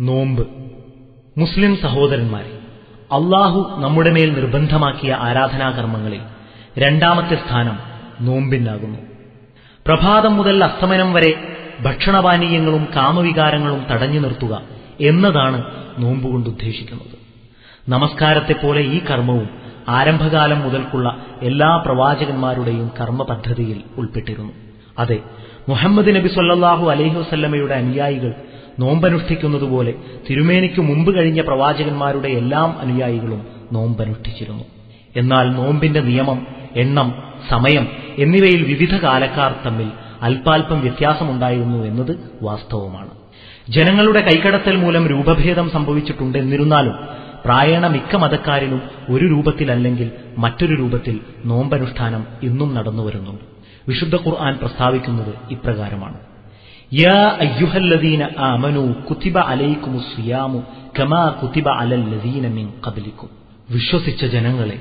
നോമ്പ്. മുസ്ലിം സഹോദരന്മാരെ അള്ളാഹു നമ്മുടെ മേൽ നിർബന്ധമാക്കിയ ആരാധനാകർമ്മങ്ങളിൽ രണ്ടാമത്തെ സ്ഥാനം നോമ്പിനാകുന്നു. പ്രഭാതം മുതൽ അസ്തമനം വരെ ഭക്ഷണപാനീയങ്ങളും കാമവികാരങ്ങളും തടഞ്ഞു നിർത്തുക എന്നതാണ് നോമ്പുകൊണ്ട് ഉദ്ദേശിക്കുന്നത്. നമസ്കാരത്തെപ്പോലെ ഈ കർമ്മവും ആരംഭകാലം മുതൽക്കുള്ള എല്ലാ പ്രവാചകന്മാരുടെയും കർമ്മപദ്ധതിയിൽ ഉൾപ്പെട്ടിരുന്നു. അതെ മുഹമ്മദ് നബി സല്ലാഹു അലൈഹി വസ്ല്ലമയുടെ അനുയായികൾ നോമ്പനുഷ്ഠിക്കുന്നതുപോലെ തിരുമേനിക്ക് മുമ്പ് കഴിഞ്ഞ പ്രവാചകന്മാരുടെ എല്ലാം അനുയായികളും നോമ്പനുഷ്ഠിച്ചിരുന്നു. എന്നാൽ നോമ്പിന്റെ നിയമം എണ്ണം സമയം എന്നിവയിൽ വിവിധ കാലക്കാർ തമ്മിൽ അല്പാൽപം വ്യത്യാസമുണ്ടായിരുന്നു എന്നത് വാസ്തവമാണ്. ജനങ്ങളുടെ കൈക്കടത്തൽ മൂലം രൂപഭേദം സംഭവിച്ചിട്ടുണ്ട് എന്നിരുന്നാലും പ്രായണ മിക്ക മതക്കാരിലും ഒരു രൂപത്തിലല്ലെങ്കിൽ മറ്റൊരു രൂപത്തിൽ നോമ്പനുഷ്ഠാനം ഇന്നും നടന്നു വരുന്നുണ്ട് വിശുദ്ധ ഖുർആൻ പ്രസ്താവിക്കുന്നത് ഇപ്രകാരമാണ്. യാ അയ്യുഹല്ലദീന كتب عليكم الصيام كما كتب على الذين من قبلكم വിശ്വസിച്ച ജനങ്ങളെ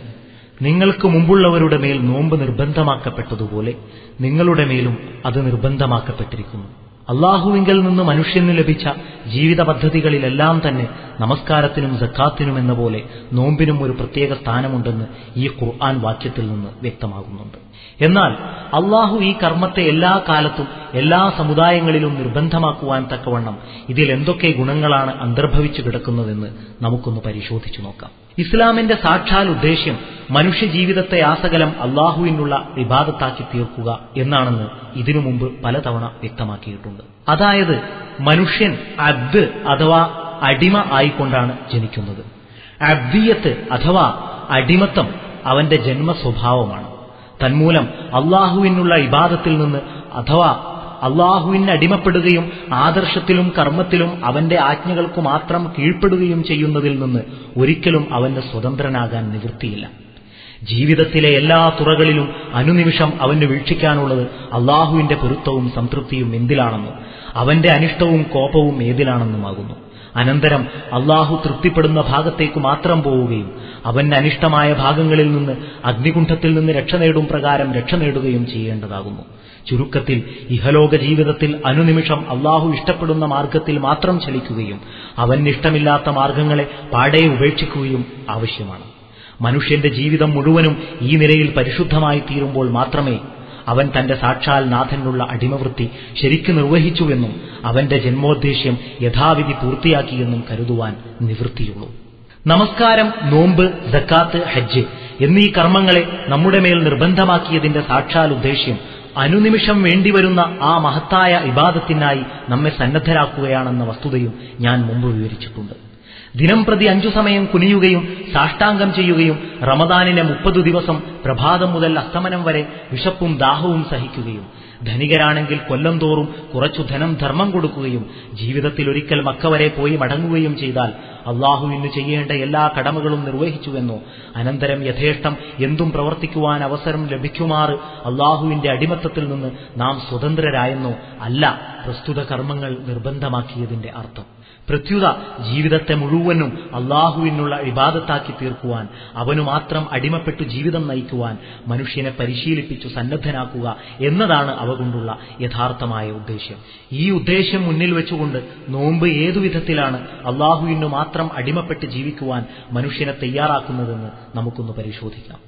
നിങ്ങൾക്ക് മുമ്പുള്ളവരുടെ മേൽ നോമ്പ് നിർബന്ധമാക്കപ്പെട്ടതുപോലെ നിങ്ങളുടെ മേലും അത് നിർബന്ധമാക്കപ്പെട്ടിരിക്കുന്നു. അള്ളാഹുവിങ്കിൽ നിന്ന് മനുഷ്യന് ലഭിച്ച ജീവിത പദ്ധതികളിലെല്ലാം തന്നെ നമസ്കാരത്തിനും സക്കാത്തിനും എന്ന പോലെ നോമ്പിനും ഒരു പ്രത്യേക സ്ഥാനമുണ്ടെന്ന് ഈ ഖുർആൻ വാക്യത്തിൽ നിന്ന് വ്യക്തമാകുന്നുണ്ട്. എന്നാൽ അള്ളാഹു ഈ കർമ്മത്തെ എല്ലാ കാലത്തും എല്ലാ സമുദായങ്ങളിലും നിർബന്ധമാക്കുവാൻ തക്കവണ്ണം ഇതിൽ എന്തൊക്കെ ഗുണങ്ങളാണ് അന്തർഭവിച്ചു കിടക്കുന്നതെന്ന് നമുക്കൊന്ന് പരിശോധിച്ചു നോക്കാം. ഇസ്ലാമിന്റെ സാക്ഷാൽ ഉദ്ദേശ്യം മനുഷ്യജീവിതത്തെ ആസകലം അള്ളാഹുവിനുള്ള വിവാദത്താക്കി തീർക്കുക എന്നാണെന്ന് ഇതിനു മുമ്പ് പലതവണ വ്യക്തമാക്കിയിട്ടുണ്ട്. അതായത് മനുഷ്യൻ അബ്ദ് അഥവാ അടിമ ആയിക്കൊണ്ടാണ് ജനിക്കുന്നത്. അബ്ദിയത്ത് അഥവാ അടിമത്തം അവന്റെ ജന്മസ്വഭാവമാണ്. തന്മൂലം അള്ളാഹുവിനുള്ള ഇബാദത്തിൽ നിന്ന് അഥവാ അള്ളാഹുവിന് അടിമപ്പെടുകയും ആദർശത്തിലും കർമ്മത്തിലും അവന്റെ ആജ്ഞകൾക്ക് മാത്രം കീഴ്പ്പെടുകയും ചെയ്യുന്നതിൽ നിന്ന് ഒരിക്കലും അവന് സ്വതന്ത്രനാകാൻ നിവൃത്തിയില്ല. ജീവിതത്തിലെ എല്ലാ തുറകളിലും അനുനിമിഷം അവന് വീക്ഷിക്കാനുള്ളത് അള്ളാഹുവിന്റെ പൊരുത്തവും സംതൃപ്തിയും എന്തിലാണെന്നും അവന്റെ അനിഷ്ടവും കോപവും ഏതിലാണെന്നുമാകുന്നു. അനന്തരം അള്ളാഹു തൃപ്തിപ്പെടുന്ന ഭാഗത്തേക്ക് മാത്രം പോവുകയും അവന്റെ അനിഷ്ടമായ ഭാഗങ്ങളിൽ നിന്ന് അഗ്നികുണ്ഠത്തിൽ നിന്ന് രക്ഷ നേടും പ്രകാരം രക്ഷ നേടുകയും ചെയ്യേണ്ടതാകുന്നു. ചുരുക്കത്തിൽ ഇഹലോക ജീവിതത്തിൽ അനുനിമിഷം അള്ളാഹു ഇഷ്ടപ്പെടുന്ന മാർഗത്തിൽ മാത്രം ചലിക്കുകയും അവനിഷ്ടമില്ലാത്ത മാർഗങ്ങളെ പാടെ ഉപേക്ഷിക്കുകയും ആവശ്യമാണ്. മനുഷ്യന്റെ ജീവിതം മുഴുവനും ഈ നിലയിൽ പരിശുദ്ധമായി തീരുമ്പോൾ മാത്രമേ അവൻ തന്റെ സാക്ഷാൽ നാഥനുള്ള അടിമവൃത്തി ശരിക്കു നിർവഹിച്ചുവെന്നും അവന്റെ ജന്മോദ്ദേശ്യം യഥാവിധി പൂർത്തിയാക്കിയെന്നും കരുതുവാൻ നിവൃത്തിയുള്ളൂ. നമസ്കാരം നോമ്പ് ദക്കാത്ത് ഹജ്ജ് എന്നീ കർമ്മങ്ങളെ നമ്മുടെ മേൽ നിർബന്ധമാക്കിയതിന്റെ സാക്ഷാൽ ഉദ്ദേശ്യം അനുനിമിഷം വേണ്ടിവരുന്ന ആ മഹത്തായ ഇബാദത്തിനായി നമ്മെ സന്നദ്ധരാക്കുകയാണെന്ന വസ്തുതയും ഞാൻ മുമ്പ് വിവരിച്ചിട്ടുണ്ട്. ദിനം പ്രതി അഞ്ചു സമയം കുനിയുകയും സാഷ്ടാംഗം ചെയ്യുകയും റമദാനിലെ മുപ്പതു ദിവസം പ്രഭാതം മുതൽ അസ്തമനം വരെ വിശപ്പും ദാഹവും സഹിക്കുകയും ധനികരാണെങ്കിൽ കൊല്ലം തോറും കുറച്ചു ധനം ധർമ്മം കൊടുക്കുകയും ജീവിതത്തിൽ ഒരിക്കൽ മക്ക വരെ പോയി മടങ്ങുകയും ചെയ്താൽ അള്ളാഹുവിന് ചെയ്യേണ്ട എല്ലാ കടമകളും നിർവഹിച്ചുവെന്നോ അനന്തരം യഥേഷ്ടം എന്തും പ്രവർത്തിക്കുവാൻ അവസരം ലഭിക്കുമാറ് അള്ളാഹുവിന്റെ അടിമത്തത്തിൽ നിന്ന് നാം സ്വതന്ത്രരായെന്നോ അല്ല പ്രസ്തുത കർമ്മങ്ങൾ നിർബന്ധമാക്കിയതിന്റെ അർത്ഥം. പ്രത്യുത ജീവിതത്തെ മുഴുവനും അള്ളാഹുവിനുള്ള ഇബാദത്താക്കി തീർക്കുവാൻ അവനു മാത്രം അടിമപ്പെട്ടു ജീവിതം നയിക്കുവാൻ മനുഷ്യനെ പരിശീലിപ്പിച്ചു സന്നദ്ധനാക്കുക എന്നതാണ് അവ കൊണ്ടുള്ള യഥാർത്ഥമായ ഉദ്ദേശ്യം. ഈ ഉദ്ദേശ്യം മുന്നിൽ വെച്ചുകൊണ്ട് നോമ്പ് ഏതു വിധത്തിലാണ് അള്ളാഹുവിനു മാത്രം അടിമപ്പെട്ട് ജീവിക്കുവാൻ മനുഷ്യനെ തയ്യാറാക്കുന്നതെന്ന് നമുക്കൊന്ന് പരിശോധിക്കാം.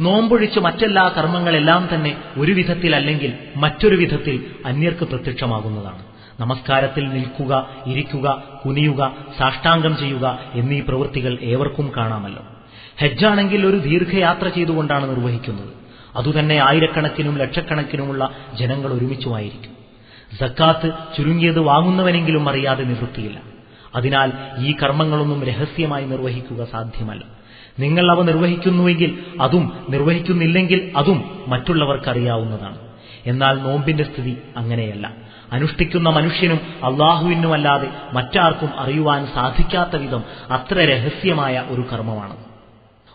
നോമ്പൊഴിച്ച് മറ്റെല്ലാ കർമ്മങ്ങളെല്ലാം തന്നെ ഒരു വിധത്തിൽ അല്ലെങ്കിൽ മറ്റൊരു വിധത്തിൽ അന്യർക്ക് പ്രത്യക്ഷമാകുന്നതാണ്. നമസ്കാരത്തിൽ നിൽക്കുക ഇരിക്കുക കുനിയുക സാഷ്ടാംഗം ചെയ്യുക എന്നീ പ്രവൃത്തികൾ ഏവർക്കും കാണാമല്ലോ. ഹജ്ജാണെങ്കിൽ ഒരു ദീർഘയാത്ര ചെയ്തുകൊണ്ടാണ് നിർവഹിക്കുന്നത്. അതുതന്നെ ആയിരക്കണക്കിനും ലക്ഷക്കണക്കിനുമുള്ള ജനങ്ങൾ ഒരുമിച്ചുമായിരിക്കും. സക്കാത്ത് ചുരുങ്ങിയത് വാങ്ങുന്നവനെങ്കിലും അറിയാതെ നിവൃത്തിയില്ല. അതിനാൽ ഈ കർമ്മങ്ങളൊന്നും രഹസ്യമായി നിർവഹിക്കുക സാധ്യമല്ല. നിങ്ങൾ അവ നിർവഹിക്കുന്നുവെങ്കിൽ അതും നിർവഹിക്കുന്നില്ലെങ്കിൽ അതും മറ്റുള്ളവർക്കറിയാവുന്നതാണ്. എന്നാൽ നോമ്പിന്റെ സ്ഥിതി അങ്ങനെയല്ല. അനുഷ്ഠിക്കുന്ന മനുഷ്യനും അള്ളാഹുവിനുമല്ലാതെ മറ്റാർക്കും അറിയുവാൻ സാധിക്കാത്ത വിധം അത്ര രഹസ്യമായ ഒരു കർമ്മമാണ്.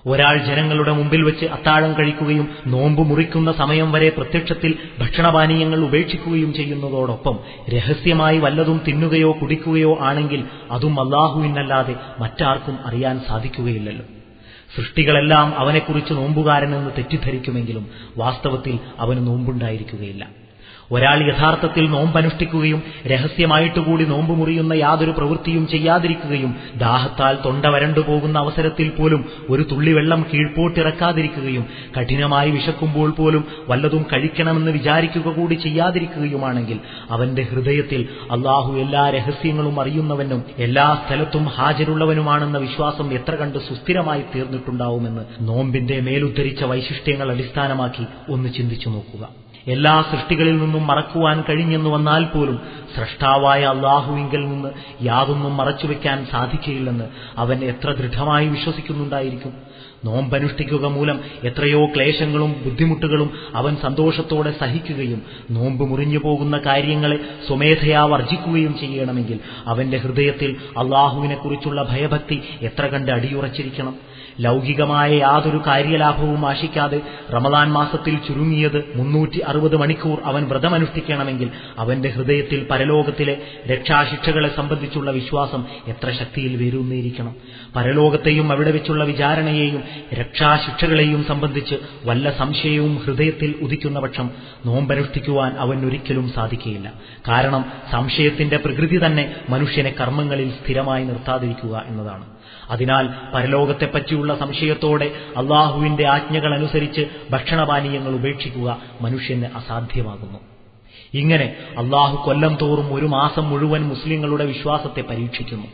ഒരാൾ ജനങ്ങളുടെ മുമ്പിൽ വെച്ച് അത്താഴം കഴിക്കുകയും നോമ്പ് മുറിക്കുന്ന സമയം വരെ പ്രത്യക്ഷത്തിൽ ഭക്ഷണപാനീയങ്ങൾ ഉപേക്ഷിക്കുകയും ചെയ്യുന്നതോടൊപ്പം രഹസ്യമായി വല്ലതും തിന്നുകയോ കുടിക്കുകയോ ആണെങ്കിൽ അതും അള്ളാഹുവിനല്ലാതെ മറ്റാർക്കും അറിയാൻ സാധിക്കുകയില്ലല്ലോ. സൃഷ്ടികളെല്ലാം അവനെക്കുറിച്ച് നോമ്പുകാരനെന്ന് തെറ്റിദ്ധരിക്കുമെങ്കിലും വാസ്തവത്തിൽ അവന് നോമ്പുണ്ടായിരിക്കുകയില്ല. ഒരാൾ യഥാർത്ഥത്തിൽ നോമ്പനുഷ്ഠിക്കുകയും രഹസ്യമായിട്ടുകൂടി നോമ്പ് മുറിയുന്ന യാതൊരു പ്രവൃത്തിയും ചെയ്യാതിരിക്കുകയും ദാഹത്താൽ തൊണ്ട വരണ്ടു പോകുന്ന അവസരത്തിൽ പോലും ഒരു തുള്ളി വെള്ളം കീഴ്പോട്ടിറക്കാതിരിക്കുകയും കഠിനമായി വിശക്കുമ്പോൾ പോലും വല്ലതും കഴിക്കണമെന്ന് വിചാരിക്കുക കൂടി ചെയ്യാതിരിക്കുകയുമാണെങ്കിൽ അവന്റെ ഹൃദയത്തിൽ അള്ളാഹു എല്ലാ രഹസ്യങ്ങളും അറിയുന്നവനും എല്ലാ സ്ഥലത്തും ഹാജരുള്ളവനുമാണെന്ന വിശ്വാസം എത്ര കണ്ട് സുസ്ഥിരമായി തീർന്നിട്ടുണ്ടാവുമെന്ന് നോമ്പിന്റെ മേലുദ്ധരിച്ച വൈശിഷ്ട്യങ്ങൾ അടിസ്ഥാനമാക്കി ഒന്ന് ചിന്തിച്ചു നോക്കുക. എല്ലാ സൃഷ്ടികളിൽ നിന്നും മറക്കുവാൻ കഴിഞ്ഞെന്ന് വന്നാൽ പോലും സൃഷ്ടാവായ അള്ളാഹുവിങ്കിൽ നിന്ന് യാതൊന്നും മറച്ചു മറച്ചുവെക്കാൻ സാധിക്കുകയില്ലെന്ന് അവൻ എത്ര ദൃഢമായി വിശ്വസിക്കുന്നുണ്ടായിരിക്കും. നോമ്പനുഷ്ഠിക്കുക മൂലം എത്രയോ ക്ലേശങ്ങളും ബുദ്ധിമുട്ടുകളും അവൻ സന്തോഷത്തോടെ സഹിക്കുകയും നോമ്പ് മുറിഞ്ഞു പോകുന്ന കാര്യങ്ങളെ സ്വമേധയാ വർജിക്കുകയും ചെയ്യണമെങ്കിൽ അവന്റെ ഹൃദയത്തിൽ അള്ളാഹുവിനെക്കുറിച്ചുള്ള ഭയഭക്തി എത്ര കണ്ട് അടിയുറച്ചിരിക്കണം. ലൗകികമായ യാതൊരു കാര്യലാഭവും ആശിക്കാതെ റമദാൻ മാസത്തിൽ ചുരുങ്ങിയത് മുന്നൂറ്റി അറുപത് മണിക്കൂർ അവൻ വ്രതമനുഷ്ഠിക്കണമെങ്കിൽ അവന്റെ ഹൃദയത്തിൽ പരലോകത്തിലെ രക്ഷാശിക്ഷകളെ സംബന്ധിച്ചുള്ള വിശ്വാസം എത്ര ശക്തിയിൽ വേരൂന്നിയിരിക്കണം. പരലോകത്തെയും അവിടെ വെച്ചുള്ള വിചാരണയെയും രക്ഷാശിക്ഷകളെയും സംബന്ധിച്ച് വല്ല സംശയവും ഹൃദയത്തിൽ ഉദിക്കുന്ന പക്ഷം നോമ്പനുഷ്ഠിക്കുവാൻ അവൻ ഒരിക്കലും സാധിക്കുകയില്ല കാരണം സംശയത്തിന്റെ പ്രകൃതി തന്നെ മനുഷ്യനെ കർമ്മങ്ങളിൽ സ്ഥിരമായി നിർത്താതിരിക്കുക എന്നതാണ്. അതിനാൽ പരലോകത്തെപ്പറ്റിയുള്ള സംശയത്തോടെ അള്ളാഹുവിന്റെ ആജ്ഞകൾ അനുസരിച്ച് ഭക്ഷണപാനീയങ്ങൾ ഉപേക്ഷിക്കുക മനുഷ്യന് അസാധ്യമാകുന്നു. ഇങ്ങനെ അള്ളാഹു കൊല്ലം തോറും ഒരു മാസം മുഴുവൻ മുസ്ലിങ്ങളുടെ വിശ്വാസത്തെ പരീക്ഷിക്കുന്നു.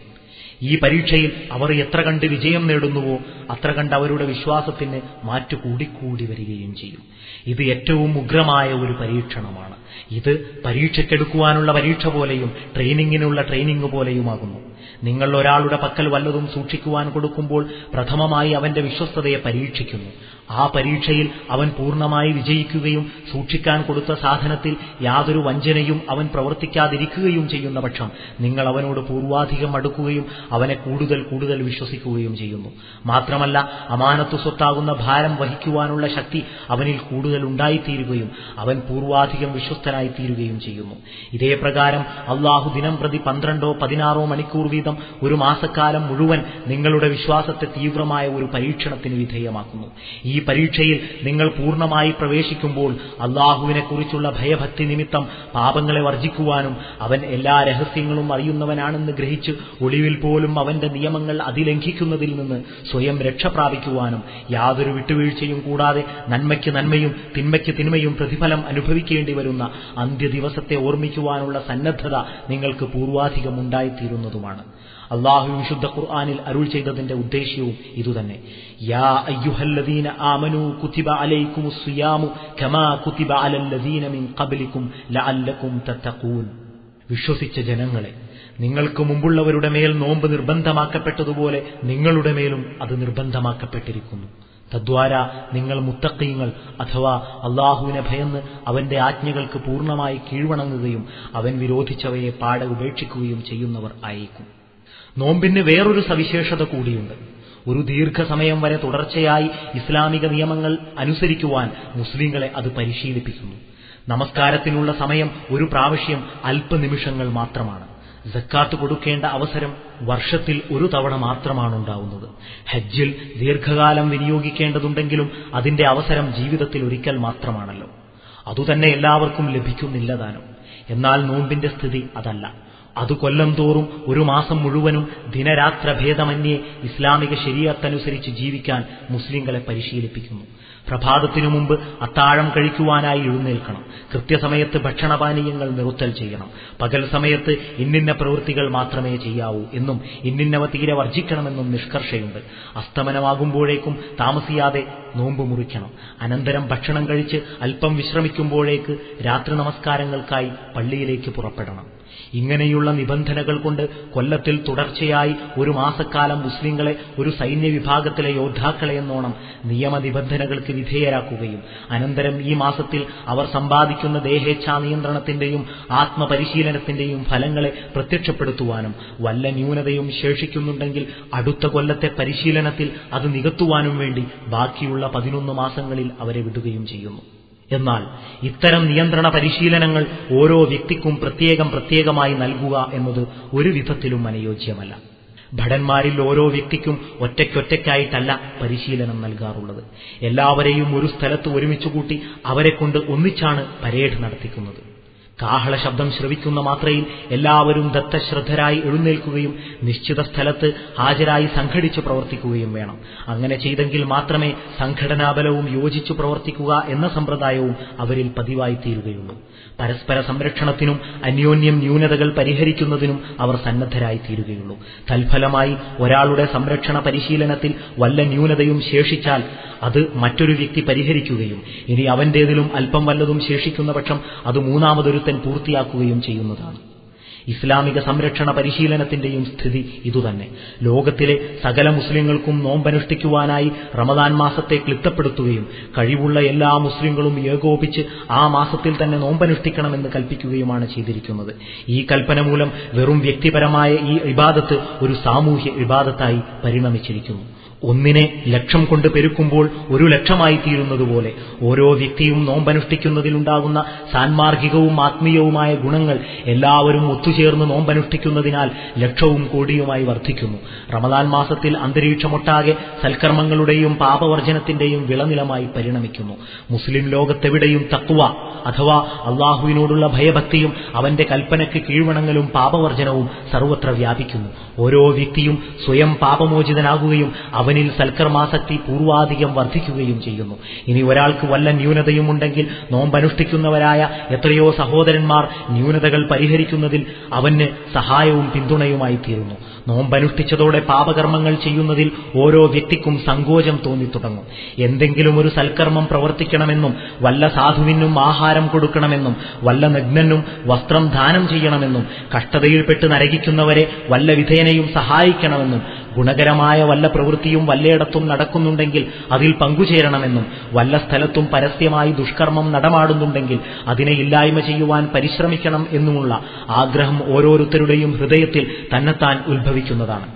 ഈ പരീക്ഷയിൽ അവർ എത്ര കണ്ട് വിജയം നേടുന്നുവോ അത്ര കണ്ട് അവരുടെ വിശ്വാസത്തിന് മാറ്റു കൂടിക്കൂടി വരികയും ചെയ്യും. ഇത് ഏറ്റവും ഉഗ്രമായ ഒരു പരീക്ഷണമാണ്. ഇത് പരീക്ഷയ്ക്കെടുക്കുവാനുള്ള പരീക്ഷ പോലെയും ട്രെയിനിങ്ങിനുള്ള ട്രെയിനിങ് പോലെയുമാകുന്നു. നിങ്ങൾ ഒരാളുടെ പക്കൽ വല്ലതും സൂക്ഷിക്കുവാൻ കൊടുക്കുമ്പോൾ പ്രഥമമായി അവന്റെ വിശ്വസ്തതയെ പരീക്ഷിക്കുന്നു. ആ പരീക്ഷയിൽ അവൻ പൂർണമായി വിജയിക്കുകയും സൂക്ഷിക്കാൻ കൊടുത്ത സാധനത്തിൽ യാതൊരു വഞ്ചനയും അവൻ പ്രവർത്തിക്കാതിരിക്കുകയും ചെയ്യുന്ന പക്ഷം നിങ്ങൾ അവനോട് പൂർവാധികം അടുക്കുകയും അവനെ കൂടുതൽ കൂടുതൽ വിശ്വസിക്കുകയും ചെയ്യുന്നു. മാത്രമല്ല അമാനത്തു സ്വത്താകുന്ന ഭാരം വഹിക്കുവാനുള്ള ശക്തി അവനിൽ കൂടുതൽ ഉണ്ടായിത്തീരുകയും അവൻ പൂർവാധികം വിശ്വസ്തനായിത്തീരുകയും ചെയ്യുന്നു. ഇതേ പ്രകാരം അള്ളാഹു ദിനം പ്രതി പന്ത്രണ്ടോ പതിനാറോ മണിക്കൂർ വീതം ഒരു മാസക്കാലം മുഴുവൻ നിങ്ങളുടെ വിശ്വാസത്തെ തീവ്രമായ ഒരു പരീക്ഷണത്തിന് വിധേയമാക്കുന്നു. ഈ പരീക്ഷയിൽ നിങ്ങൾ പൂർണമായി പ്രവേശിക്കുമ്പോൾ അള്ളാഹുവിനെക്കുറിച്ചുള്ള ഭയഭക്തി നിമിത്തം പാപങ്ങളെ വർജിക്കുവാനും അവൻ എല്ലാ രഹസ്യങ്ങളും അറിയുന്നവനാണെന്ന് ഗ്രഹിച്ച് ഒളിവിൽ പോലും അവന്റെ നിയമങ്ങൾ അതിലംഘിക്കുന്നതിൽ നിന്ന് സ്വയം രക്ഷ പ്രാപിക്കുവാനും യാതൊരു വിട്ടുവീഴ്ചയും കൂടാതെ നന്മയ്ക്ക് നന്മയും തിന്മയ്ക്ക് തിന്മയും പ്രതിഫലം അനുഭവിക്കേണ്ടി വരുന്ന അന്ത്യദിവസത്തെ ഓർമ്മിക്കുവാനുള്ള സന്നദ്ധത നിങ്ങൾക്ക് പൂർവാധികം ഉണ്ടായിത്തീരുന്നതുമാണ്. അള്ളാഹു വിശുദ്ധ ഖുർആാനിൽ അരുൾ ചെയ്തതിന്റെ ഉദ്ദേശ്യവും ഇതുതന്നെ. യാ അയ്യുഹല്ലദീന അലൈക്കും കമാ അലല്ലദീന മിൻ വിശ്വസിച്ച ജനങ്ങളെ നിങ്ങൾക്ക് മുമ്പുള്ളവരുടെ മേൽ നോമ്പ് നിർബന്ധമാക്കപ്പെട്ടതുപോലെ നിങ്ങളുടെ മേലും അത് നിർബന്ധമാക്കപ്പെട്ടിരിക്കുന്നു. തദ്വാര നിങ്ങൾ മുത്തക്കീങ്ങൾ അഥവാ അള്ളാഹുവിനെ ഭയന്ന് അവന്റെ ആജ്ഞകൾക്ക് പൂർണമായി കീഴ്വണങ്ങുകയും അവൻ വിരോധിച്ചവയെ പാടെ ഉപേക്ഷിക്കുകയും ചെയ്യുന്നവർ ആയിരിക്കും നോമ്പിന് വേറൊരു സവിശേഷത കൂടിയുണ്ട്. ഒരു ദീർഘസമയം വരെ തുടർച്ചയായി ഇസ്ലാമിക നിയമങ്ങൾ അനുസരിക്കുവാൻ മുസ്ലിങ്ങളെ അത് പരിശീലിപ്പിക്കുന്നു. നമസ്കാരത്തിനുള്ള സമയം ഒരു പ്രാവശ്യം അല്പനിമിഷങ്ങൾ മാത്രമാണ്. ജക്കാത്ത് കൊടുക്കേണ്ട അവസരം വർഷത്തിൽ ഒരു തവണ മാത്രമാണ് ഉണ്ടാവുന്നത്. ഹജ്ജിൽ ദീർഘകാലം വിനിയോഗിക്കേണ്ടതുണ്ടെങ്കിലും അതിന്റെ അവസരം ജീവിതത്തിൽ ഒരിക്കൽ മാത്രമാണല്ലോ. അതുതന്നെ എല്ലാവർക്കും ലഭിക്കുന്നില്ല താനും എന്നാൽ നോമ്പിന്റെ സ്ഥിതി അതല്ല. അത് കൊല്ലം തോറും ഒരു മാസം മുഴുവനും ദിനരാത്ര ഭേദമന്യേ ഇസ്ലാമിക ശരീരത്തനുസരിച്ച് ജീവിക്കാൻ മുസ്ലിങ്ങളെ പരിശീലിപ്പിക്കുന്നു. പ്രഭാതത്തിനു മുമ്പ് അത്താഴം കഴിക്കുവാനായി എഴുന്നേൽക്കണം. കൃത്യസമയത്ത് ഭക്ഷണപാനീയങ്ങൾ നിറുത്തൽ ചെയ്യണം. പകൽ സമയത്ത് ഇന്നിന്ന പ്രവൃത്തികൾ മാത്രമേ ചെയ്യാവൂ എന്നും ഇന്നിന്നവ തീരെ വർജിക്കണമെന്നും നിഷ്കർഷയുണ്ട്. അസ്തമനമാകുമ്പോഴേക്കും താമസിയാതെ നോമ്പ് മുറിക്കണം. അനന്തരം ഭക്ഷണം കഴിച്ച് അല്പം വിശ്രമിക്കുമ്പോഴേക്ക് രാത്രി നമസ്കാരങ്ങൾക്കായി പള്ളിയിലേക്ക് പുറപ്പെടണം. ഇങ്ങനെയുള്ള നിബന്ധനകൾ കൊണ്ട് കൊല്ലത്തിൽ തുടർച്ചയായി ഒരു മാസക്കാലം മുസ്ലിങ്ങളെ ഒരു സൈന്യ വിഭാഗത്തിലെ യോദ്ധാക്കളെ എന്നോണം നിയമനിബന്ധനകൾക്ക് വിധേയരാക്കുകയും അനന്തരം ഈ മാസത്തിൽ അവർ സമ്പാദിക്കുന്ന ദേഹേച്ഛാ നിയന്ത്രണത്തിന്റെയും ആത്മപരിശീലനത്തിന്റെയും ഫലങ്ങളെ പ്രത്യക്ഷപ്പെടുത്തുവാനും വല്ല ന്യൂനതയും ശേഷിക്കുന്നുണ്ടെങ്കിൽ അടുത്ത കൊല്ലത്തെ പരിശീലനത്തിൽ അത് നികത്തുവാനും വേണ്ടി ബാക്കിയുള്ള പതിനൊന്ന് മാസങ്ങളിൽ അവരെ വിടുകയും ചെയ്യുന്നു. എന്നാൽ ഇത്തരം നിയന്ത്രണ പരിശീലനങ്ങൾ ഓരോ വ്യക്തിക്കും പ്രത്യേകം പ്രത്യേകമായി നൽകുക എന്നത് ഒരു വിധത്തിലും അനുയോജ്യമല്ല ഭടന്മാരിൽ ഓരോ വ്യക്തിക്കും ഒറ്റയ്ക്കൊറ്റയ്ക്കായിട്ടല്ല പരിശീലനം നൽകാറുള്ളത്. എല്ലാവരെയും ഒരു സ്ഥലത്ത് ഒരുമിച്ചുകൂട്ടി അവരെക്കൊണ്ട് ഒന്നിച്ചാണ് പരേഡ് നടത്തിക്കുന്നത്. കാഹള ശബ്ദം ശ്രവിക്കുന്ന മാത്രയിൽ എല്ലാവരും ദത്തശ്രദ്ധരായി എഴുന്നേൽക്കുകയും നിശ്ചിത സ്ഥലത്ത് ഹാജരായി സംഘടിച്ചു പ്രവർത്തിക്കുകയും വേണം. അങ്ങനെ ചെയ്തെങ്കിൽ മാത്രമേ സംഘടനാബലവും യോജിച്ചു പ്രവർത്തിക്കുക എന്ന സമ്പ്രദായവും അവരിൽ പതിവായി തീരുകയുള്ളൂ പരസ്പര സംരക്ഷണത്തിനും അന്യോന്യം ന്യൂനതകൾ പരിഹരിക്കുന്നതിനും അവർ സന്നദ്ധരായി തീരുകയുള്ളൂ തൽഫലമായി ഒരാളുടെ സംരക്ഷണ പരിശീലനത്തിൽ വല്ല ന്യൂനതയും ശേഷിച്ചാൽ അത് മറ്റൊരു വ്യക്തി പരിഹരിക്കുകയും ഇനി അവന്റേതിലും അല്പം വല്ലതും ശേഷിക്കുന്ന പക്ഷം അത് മൂന്നാമതൊരുത്തൻ പൂർത്തിയാക്കുകയും ചെയ്യുന്നതാണ്. ഇസ്ലാമിക സംരക്ഷണ പരിശീലനത്തിന്റെയും സ്ഥിതി ഇതുതന്നെ. ലോകത്തിലെ സകല മുസ്ലിങ്ങൾക്കും നോമ്പനുഷ്ഠിക്കുവാനായി റമദാൻ മാസത്തെ ക്ലിപ്തപ്പെടുത്തുകയും കഴിവുള്ള എല്ലാ മുസ്ലിങ്ങളും ഏകോപിച്ച് ആ മാസത്തിൽ തന്നെ നോമ്പനുഷ്ഠിക്കണമെന്ന് കൽപ്പിക്കുകയുമാണ് ചെയ്തിരിക്കുന്നത്. ഈ കൽപ്പന മൂലം വെറും വ്യക്തിപരമായ ഈ ഇബാദത്ത് ഒരു സാമൂഹ്യ ഇബാദത്തായി പരിണമിച്ചിരിക്കുന്നു. ഒന്നിനെ ലക്ഷം കൊണ്ട് പെരുക്കുമ്പോൾ ഒരു ലക്ഷമായി തീരുന്നതുപോലെ ഓരോ വ്യക്തിയും നോമ്പനുഷ്ഠിക്കുന്നതിലുണ്ടാകുന്ന സാൻമാർഗികവും ആത്മീയവുമായ ഗുണങ്ങൾ എല്ലാവരും ഒത്തുചേർന്ന് നോമ്പനുഷ്ഠിക്കുന്നതിനാൽ ലക്ഷവും കോടിയുമായി വർദ്ധിക്കുന്നു. റമദാൻ മാസത്തിൽ അന്തരീക്ഷമൊട്ടാകെ സൽക്കർമ്മങ്ങളുടെയും പാപവർജനത്തിന്റെയും വിളനിലമായി പരിണമിക്കുന്നു. മുസ്ലിം ലോകത്തെവിടെയും തക്കുവ അഥവാ അള്ളാഹുവിനോടുള്ള ഭയഭക്തിയും അവന്റെ കൽപ്പനയ്ക്ക് കീഴ്വണങ്ങലും പാപവർജനവും സർവത്ര വ്യാപിക്കുന്നു. ഓരോ വ്യക്തിയും സ്വയം പാപമോചിതനാകുകയും അവനിൽ സൽക്കർമാസക്തി പൂർവാധികം വർദ്ധിക്കുകയും ചെയ്യുന്നു. ഇനി ഒരാൾക്ക് വല്ല ന്യൂനതയും ഉണ്ടെങ്കിൽ നോമ്പനുഷ്ഠിക്കുന്നവരായ എത്രയോ സഹോദരന്മാർ ന്യൂനതകൾ പരിഹരിക്കുന്നതിൽ അവന് സഹായവും പിന്തുണയുമായി തീരുന്നു നോമ്പനുഷ്ഠിച്ചതോടെ പാപകർമ്മങ്ങൾ ചെയ്യുന്നതിൽ ഓരോ വ്യക്തിക്കും സങ്കോചം തോന്നിത്തുടങ്ങും. എന്തെങ്കിലും ഒരു സൽക്കർമ്മം പ്രവർത്തിക്കണമെന്നും വല്ല സാധുവിനും ആഹാരം കൊടുക്കണമെന്നും വല്ല നഗ്നനും വസ്ത്രം ദാനം ചെയ്യണമെന്നും കഷ്ടതയിൽപ്പെട്ട് നരകിക്കുന്നവരെ വല്ല വിധേനയും സഹായിക്കണമെന്നും ഗുണകരമായ വല്ല പ്രവൃത്തിയും വല്ലയിടത്തും നടക്കുന്നുണ്ടെങ്കിൽ അതിൽ പങ്കുചേരണമെന്നും വല്ല സ്ഥലത്തും പരസ്യമായി ദുഷ്കർമ്മം നടമാടുന്നുണ്ടെങ്കിൽ അതിനെ ഇല്ലായ്മ ചെയ്യുവാൻ പരിശ്രമിക്കണം എന്നുമുള്ള ആഗ്രഹം ഓരോരുത്തരുടെയും ഹൃദയത്തിൽ തന്നെത്താൻ ഉത്ഭവിക്കുന്നതാണ്.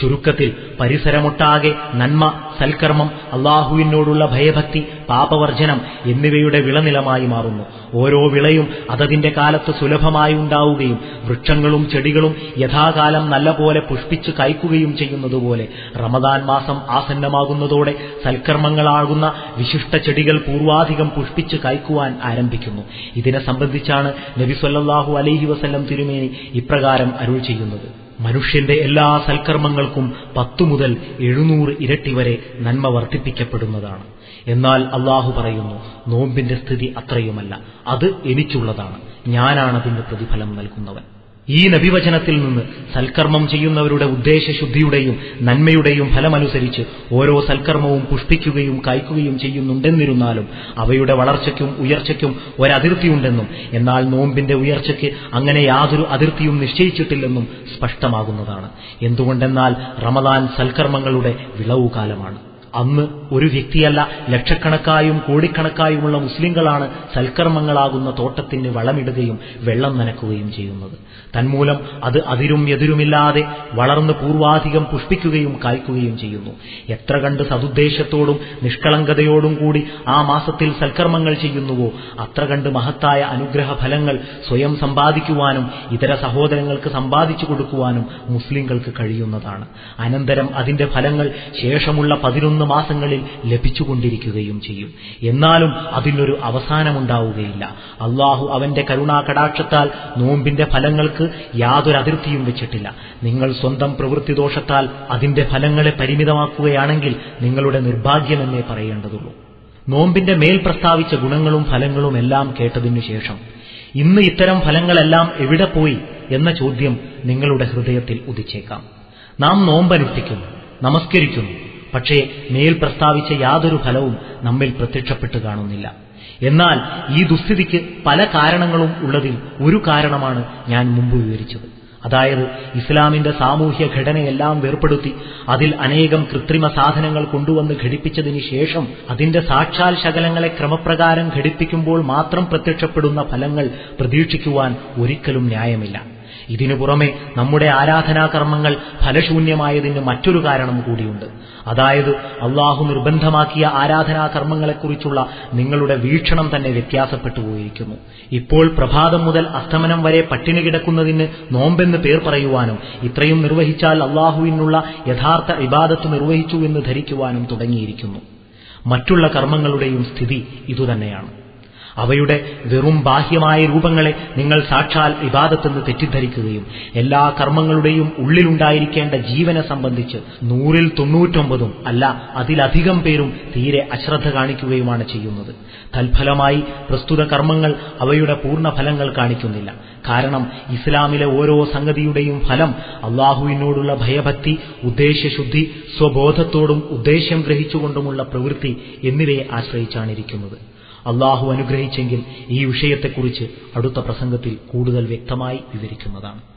ചുരുക്കത്തിൽ പരിസരമൊട്ടാകെ നന്മ സൽക്കർമ്മം അള്ളാഹുവിനോടുള്ള ഭയഭക്തി പാപവർജനം എന്നിവയുടെ വിളനിലമായി മാറുന്നു. ഓരോ വിളയും അതതിന്റെ കാലത്ത് സുലഭമായി ഉണ്ടാവുകയും വൃക്ഷങ്ങളും ചെടികളും യഥാകാലം നല്ലപോലെ പുഷ്പിച്ചു കയക്കുകയും ചെയ്യുന്നതുപോലെ റമദാൻ മാസം ആസന്നമാകുന്നതോടെ സൽക്കർമ്മങ്ങളാകുന്ന വിശിഷ്ട ചെടികൾ പൂർവാധികം പുഷ്പിച്ചു കയക്കുവാൻ ആരംഭിക്കുന്നു. ഇതിനെ സംബന്ധിച്ചാണ് നബി സല്ലല്ലാഹു അലൈഹി വസല്ലം തിരുമേനി ഇപ്രകാരം അരുൾ ചെയ്യുന്നത്. മനുഷ്യന്റെ എല്ലാ സൽക്കർമ്മങ്ങൾക്കും പത്തു മുതൽ എഴുന്നൂറ് ഇരട്ടി വരെ നന്മ വർദ്ധിപ്പിക്കപ്പെടുന്നതാണ്. എന്നാൽ അള്ളാഹു പറയുന്നു നോമ്പിന്റെ സ്ഥിതി അത്രയുമല്ല. അത് എനിക്കുള്ളതാണ്. ഞാനാണതിന് പ്രതിഫലം നൽകുന്നവൻ. ഈ നബിവചനത്തിൽ നിന്ന് സൽക്കർമ്മം ചെയ്യുന്നവരുടെ ഉദ്ദേശശുദ്ധിയുടെയും നന്മയുടെയും ഫലമനുസരിച്ച് ഓരോ സൽക്കർമ്മവും പുഷ്പിക്കുകയും കായ്ക്കുകയും ചെയ്യുന്നുണ്ടെന്നിരുന്നാലും അവയുടെ വളർച്ചയ്ക്കും ഉയർച്ചയ്ക്കും ഒരതിർത്തിയുണ്ടെന്നും എന്നാൽ നോമ്പിന്റെ ഉയർച്ചയ്ക്ക് അങ്ങനെ യാതൊരു അതിർത്തിയും നിശ്ചയിച്ചിട്ടില്ലെന്നും സ്പഷ്ടമാകുന്നതാണ്. എന്തുകൊണ്ടെന്നാൽ റമദാൻ സൽക്കർമ്മങ്ങളുടെ വിളവുകാലമാണ്. അന്ന് ഒരു വ്യക്തിയല്ല. ലക്ഷക്കണക്കായും കോടിക്കണക്കായുമുള്ള മുസ്ലിങ്ങളാണ് സൽക്കർമ്മങ്ങളാകുന്ന തോട്ടത്തിന് വളമിടുകയും വെള്ളം നനക്കുകയും ചെയ്യുന്നത്. തന്മൂലം അത് അതിരും എതിരുമില്ലാതെ വളർന്ന് പൂർവാധികം പുഷ്പിക്കുകയും കായ്ക്കുകയും ചെയ്യുന്നു. എത്ര കണ്ട് സതുദ്ദേശത്തോടും നിഷ്കളങ്കതയോടും കൂടി ആ മാസത്തിൽ സൽക്കർമ്മങ്ങൾ ചെയ്യുന്നുവോ അത്ര കണ്ട് മഹത്തായ അനുഗ്രഹ ഫലങ്ങൾ സ്വയം സമ്പാദിക്കുവാനും ഇതര സഹോദരങ്ങൾക്ക് സമ്പാദിച്ചു കൊടുക്കുവാനും മുസ്ലിങ്ങൾക്ക് കഴിയുന്നതാണ്. അനന്തരം അതിന്റെ ഫലങ്ങൾ ശേഷമുള്ള പതിനൊന്ന് മാസങ്ങളിൽ ലഭിച്ചുകൊണ്ടിരിക്കുകയും ചെയ്യും. എന്നാലും അതിനൊരു അവസാനമുണ്ടാവുകയില്ല. അള്ളാഹു അവന്റെ കരുണാ കടാക്ഷത്താൽ നോമ്പിന്റെ ഫലങ്ങൾക്ക് യാതൊരു അതിർത്തിയും വെച്ചിട്ടില്ല. നിങ്ങൾ സ്വന്തം പ്രവൃത്തി ദോഷത്താൽ അതിന്റെ ഫലങ്ങളെ പരിമിതമാക്കുകയാണെങ്കിൽ നിങ്ങളുടെ നിർഭാഗ്യമെന്നേ പറയേണ്ടതുള്ളൂ. നോമ്പിന്റെ മേൽ പ്രസ്താവിച്ച ഗുണങ്ങളും ഫലങ്ങളും എല്ലാം കേട്ടതിനു ശേഷം ഇന്ന് ഇത്തരം ഫലങ്ങളെല്ലാം എവിടെ പോയി? എന്ന ചോദ്യം നിങ്ങളുടെ ഹൃദയത്തിൽ ഉദിച്ചേക്കാം. നാം നോമ്പനുഷ്ഠിക്കുന്നു നമസ്കരിക്കുന്നു പക്ഷേ മേൽ പ്രസ്താവിച്ച യാതൊരു ഫലവും നമ്മിൽ പ്രത്യക്ഷപ്പെട്ട് കാണുന്നില്ല. എന്നാൽ ഈ ദുസ്ഥിതിക്ക് പല കാരണങ്ങളും ഉള്ളതിൽ ഒരു കാരണമാണ് ഞാൻ മുമ്പ് വിവരിച്ചത്. അതായത് ഇസ്ലാമിന്റെ സാമൂഹ്യ ഘടനയെല്ലാം വേർപ്പെടുത്തി അതിൽ അനേകം കൃത്രിമ സാധനങ്ങൾ കൊണ്ടുവന്ന് ഘടിപ്പിച്ചതിന് ശേഷം അതിന്റെ സാക്ഷാൽ ശകലങ്ങളെ ക്രമപ്രകാരം ഘടിപ്പിക്കുമ്പോൾ മാത്രം പ്രത്യക്ഷപ്പെടുന്ന ഫലങ്ങൾ പ്രതീക്ഷിക്കുവാൻ ഒരിക്കലും ന്യായമില്ല. ഇതിനു പുറമെ നമ്മുടെ ആരാധനാകർമ്മങ്ങൾ ഫലശൂന്യമായതിന് മറ്റൊരു കാരണം കൂടിയുണ്ട്. അതായത് അള്ളാഹു നിർബന്ധമാക്കിയ ആരാധനാകർമ്മങ്ങളെക്കുറിച്ചുള്ള നിങ്ങളുടെ വീക്ഷണം തന്നെ വ്യത്യാസപ്പെട്ടു പോയിരിക്കുന്നു. ഇപ്പോൾ പ്രഭാതം മുതൽ അസ്തമനം വരെ പട്ടിണി കിടക്കുന്നതിന് നോമ്പെന്ന് പേർ പറയുവാനും ഇത്രയും നിർവഹിച്ചാൽ അള്ളാഹുവിനുള്ള യഥാർത്ഥ ഇബാദത്ത് നിർവഹിച്ചു എന്ന് ധരിക്കുവാനും തുടങ്ങിയിരിക്കുന്നു. മറ്റുള്ള കർമ്മങ്ങളുടെയും സ്ഥിതി ഇതുതന്നെയാണ്. അവയുടെ വെറും ബാഹ്യമായ രൂപങ്ങളെ നിങ്ങൾ സാക്ഷാൽ ഇബാദത്തെന്ന് തെറ്റിദ്ധരിക്കുകയും എല്ലാ കർമ്മങ്ങളുടെയും ഉള്ളിലുണ്ടായിരിക്കേണ്ട ജീവനെ സംബന്ധിച്ച് നൂറിൽ തൊണ്ണൂറ്റൊമ്പതും അല്ല അതിലധികം പേരും തീരെ അശ്രദ്ധ കാണിക്കുകയുമാണ് ചെയ്യുന്നത്. തൽഫലമായി പ്രസ്തുത കർമ്മങ്ങൾ അവയുടെ പൂർണ ഫലങ്ങൾ കാണിക്കുന്നില്ല. കാരണം ഇസ്ലാമിലെ ഓരോ സംഗതിയുടെയും ഫലം അള്ളാഹുവിനോടുള്ള ഭയഭക്തി ഉദ്ദേശ്യശുദ്ധി സ്വബോധത്തോടും ഉദ്ദേശ്യം ഗ്രഹിച്ചുകൊണ്ടുമുള്ള പ്രവൃത്തി എന്നിവയെ ആശ്രയിച്ചാണിരിക്കുന്നത്. അള്ളാഹു അനുഗ്രഹിച്ചെങ്കിൽ ഈ വിഷയത്തെക്കുറിച്ച് അടുത്ത പ്രസംഗത്തിൽ കൂടുതൽ വ്യക്തമായി വിവരിക്കുന്നതാണ്.